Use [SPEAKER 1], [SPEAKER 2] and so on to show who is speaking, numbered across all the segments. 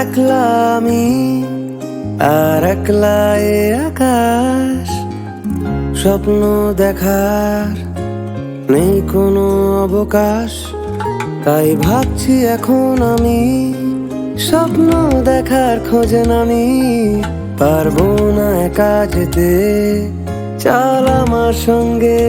[SPEAKER 1] একলা আমি, আর একলা এ আকাশ, স্বপ্ন দেখার নেই কোনো অবকাশ। তাই ভাবছি এখন আমি, স্বপ্ন দেখার খোঁজে নামি, পারব না একা যেতে, চল আমার সঙ্গে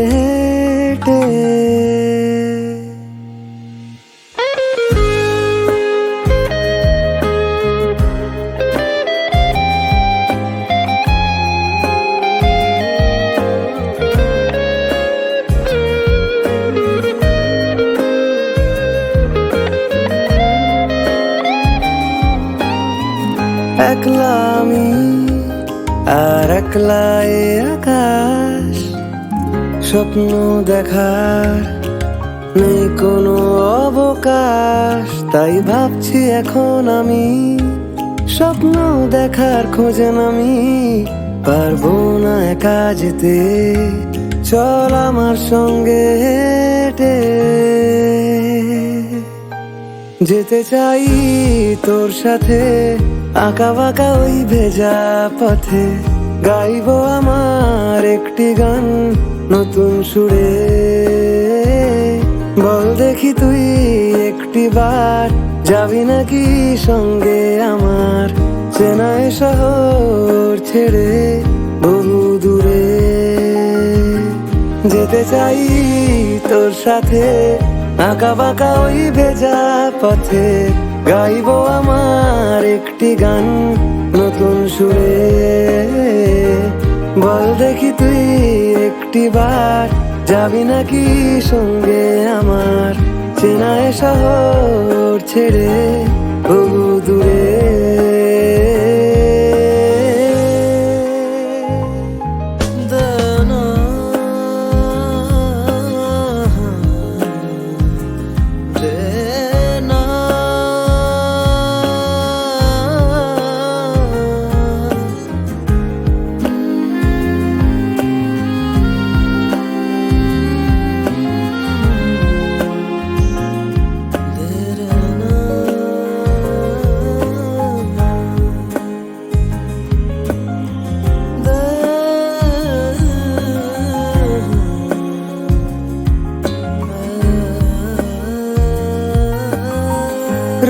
[SPEAKER 1] একলা আমি আর একলা এ আকাশ, স্বপ্ন দেখার নেই কোনো অবকাশ। তাই ভাবছি এখন আমি স্বপ্ন দেখার খোঁজে আমি পারব না একা যেতে। চল আমার সঙ্গে হেঁটে। যেতে চাই তোর সাথে, আঁকা বাঁকা ওই ভেজা পথে। গাইবো আমার একটি গান নতুন সুরে। বল দেখি তুই একটি বার, যাবি নাকি সঙ্গে আমার চেনায় শহর ছেড়ে বহু দূরে। যেতে চাই তোর সাথে আঁকা বাঁকা ওই ভেজা পথে গাইব আমার একটি গান নতুন সুরে। বল দেখি তুই একটি বার যাবি নাকি সঙ্গে আমার? চেনায় শহর ছেড়ে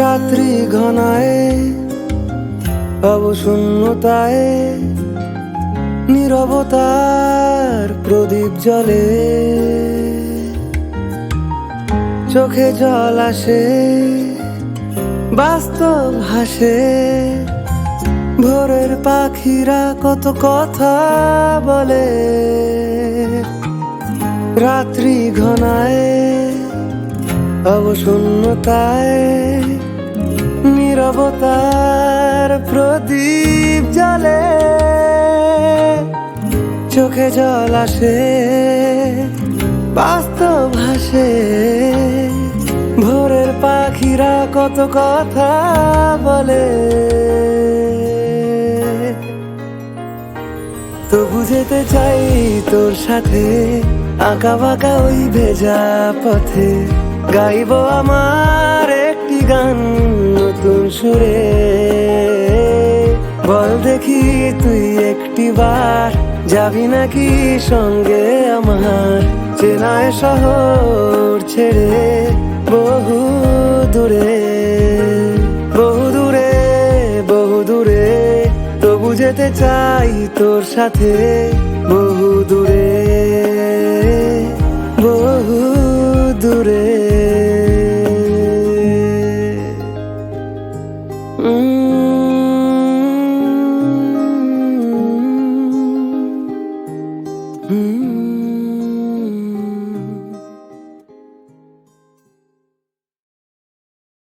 [SPEAKER 1] রাত্রি ঘনায় অবশূন্যতায় নীরবতার প্রদীপ জলে। চোখে জল আসে, বাস্তব হাসে, ভোরের পাখিরা কত কথা বলে। রাত্রি ঘনায় অবশূন্যতায় নীরবতার প্রদীপ জলে চোখে জল আসে, বাস্তব হাসে। ভোরের পাখিরা কত কথা বলে। তো বুঝেতে চাই তোর সাথে, আঁকা বাঁকা ওই ভেজা পথে। গাইবো আমার একটি গান। নতুন সুরে। বল দেখি তুই একটি বার যাবি নাকি সঙ্গে আমার? চেনায় শহর ছেড়ে বহু দূরে। বহু দূরে বহু দূরে, তবু যেতে চাই তোর সাথে বহু দূরে। বহু দূরে।